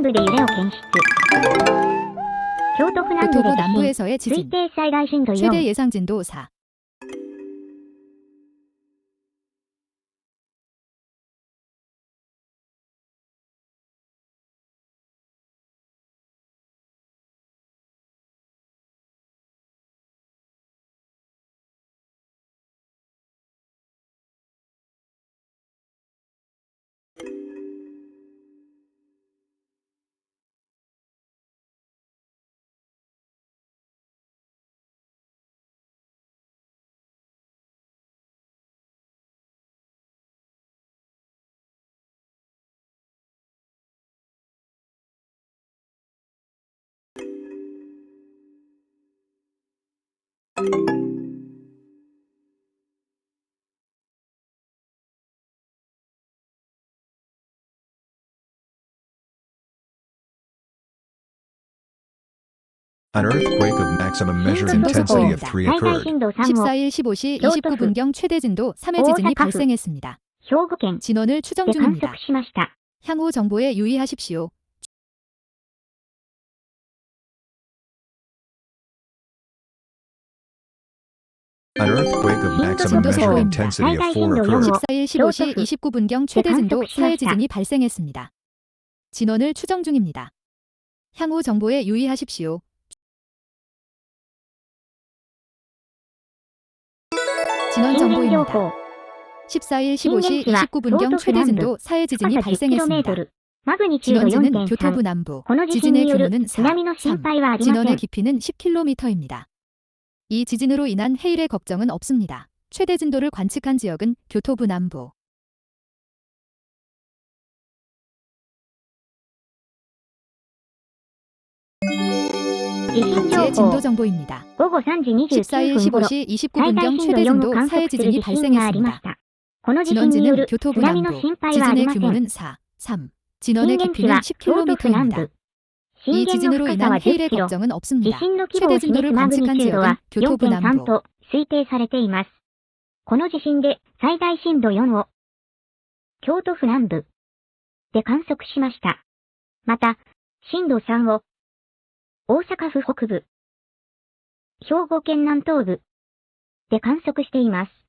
南部で揺れを検出。京都府南部 교토부 で地震。 남부에서의 推 지진. 定最大震度 최대 4。 예상 진도 4. An earthquake of maximum measured intensity of 3 occurred. 14일 15시 29분경 최대 진도 3의 지진이 발생했습니다. 진원을 추정 중입니다. 향후 정보에 유의하십시오. An earthquake of maximum 진도 measured 속보입니다. intensity of 4 진도 occurred. 영어. 14일 15시 교토 府. 29분경 최대 진도観測しま 4의 した. 지진이 발생했습니다. 진원을 추정 중입니다. 향후 정보에 유의하십시오. 진원 震源情 정보입니다. 報。 14일 震 15시 源地は 29분경 京都府 최대 南 진도 部 4의 深 지진이 さ 발생했습니다. 10km。マグニチュード 진원지는 교토부 4.3。 남부, この地震 지진의 による 규모는 津 4, 波の心 3, 配はありませ 진원의 ん。 깊이는 10km입니다. 이 지진으로 인한 해일의 걱정은 없습니다. 최대 진도를 관측한 지역은 교토부 남부, 현재 진도 정보입니다. 14일 15시 29분경 최대 진도 4의 지진이 발생했습니다. 진원지는 교토부 남부, 지진의 규모는 4, 3, 진원의 깊이는 10km입니다. 部。 이 震源の 지진으로 深さは 인한 해일의 10キロ。 걱정은 地 없습니다. 震の規模を 최대 示 진도를 すマグ 관측한 ニチュード 지역은 は 교토부 4.3 남부, と推定されています。この地震で最大震度4を京都府南部で観測しました。また、震度3を大阪府北部、兵庫県南東部で観測しています。